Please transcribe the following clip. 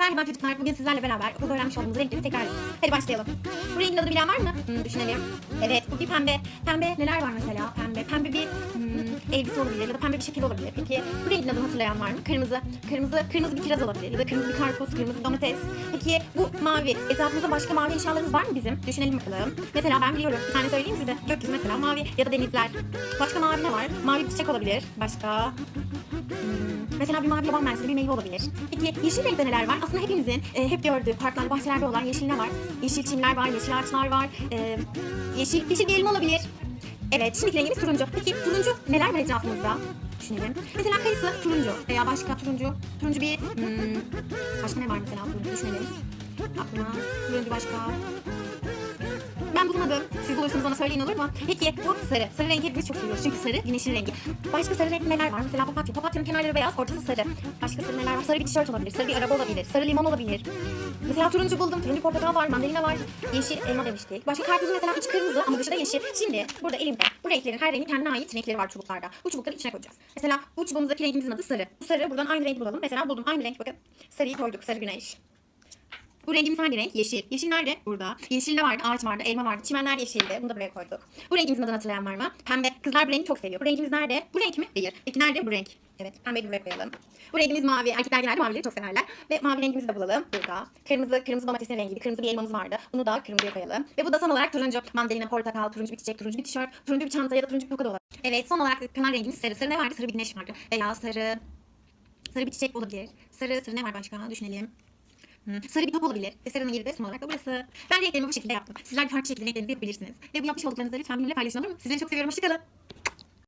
Merhaba çocuklar. Bugün sizlerle beraber okulda öğrenmiş olduğumuz renkleri tekrarlayalım. Hadi başlayalım. Bu rengin adını bilen var mı? Hmm, düşünelim. Evet bu bir pembe. Pembe neler var mesela? Pembe. Pembe bir hmm, elbise olabilir ya da pembe bir şekil olabilir. Peki bu rengin adını hatırlayan var mı? Kırmızı. Kırmızı, kırmızı bir kiraz olabilir ya da kırmızı bir karpuz, kırmızı bir domates. Peki bu mavi. Etrafımızda başka mavi eşyalarımız var mı bizim? Düşünelim bakalım. Mesela ben biliyorum. Bir tane söyleyeyim size. Gökyüzü mesela mavi ya da denizler. Başka mavi ne var? Mavi bir çiçek olabilir. Başka Hmm, Mesela bir mavi yaban mersini bir meyve olabilir. Peki yeşil renkte neler var? Aslında hepimizin e, hep gördüğü parklarda, bahçelerde olan yeşil ne var? Yeşil çimler var, yeşil ağaçlar var, e, yeşil, yeşil bir elma olabilir. Evet, şimdiki rengimiz turuncu. Peki turuncu neler var etrafımızda? Düşünelim. Mesela kayısı turuncu veya başka turuncu. Turuncu bir... hmm, başka ne var mesela turuncu düşünelim. Aklıma turuncu başka... Ben bulmadım. Siz bulursanız bana söyleyin olur mu? Peki bu sarı. Sarı rengi hepimiz çok seviyoruz. Çünkü sarı güneşin rengi. Başka sarı renk neler var? Mesela papatya. Papatyanın kenarları beyaz, ortası sarı. Başka sarı neler var? Sarı bir tişört olabilir. Sarı bir araba olabilir. Sarı limon olabilir. Mesela turuncu buldum. Turuncu portakal var, mandalina var. Yeşil elma demiştik. Başka karpuzun mesela iç kırmızı ama dışı da yeşil. Şimdi burada elimde bu renklerin her rengin kendine ait renkleri var çubuklarda. Bu çubukları içine koyacağız. Mesela bu çubuğumuzdaki rengimizin adı sarı. Sarı buradan aynı renk bulalım. Mesela buldum aynı renk bakın. Sarıyı koyduk. Sarı güneş. Bu rengimiz hangi renk? Yeşil. Yeşil nerede? Burada. Yeşil ne vardı? Ağaç vardı, elma vardı. Çimenler yeşildi. Bunu da buraya koyduk. Bu rengimizin adını hatırlayan var mı? Pembe. Kızlar bu rengi çok seviyor. Bu rengimiz nerede? Bu renk mi? Değil. Peki nerede? Bu renk. Evet. Pembeyi buraya koyalım. Bu rengimiz mavi. Erkekler genelde mavileri çok severler. Ve mavi rengimizi de bulalım. Burada. Kırmızı, kırmızı domatesin rengiydi. Kırmızı bir elmamız vardı. Bunu da kırmızıya koyalım. Ve bu da son olarak turuncu. Mandalina, portakal, turuncu bir çiçek, turuncu bir tişört, turuncu bir çanta ya da turuncu bir toka da olabilir. Evet. Son olarak kanal rengimiz sarı. Sarı ne vardı? Sarı bir güneş vardı. Veya sarı... Sarı bir çiçek olabilir. Sarı, sarı ne var başka? Düşünelim. Sarı bir top olabilir. Ve sarının yeri de son olarak da burası. Ben renklerimi bu şekilde yaptım. Sizler de farklı şekilde renklerinizi yapabilirsiniz. Ve bu yapmış olduklarınızı lütfen benimle paylaşın olur mu? Sizleri çok seviyorum. Hoşçakalın.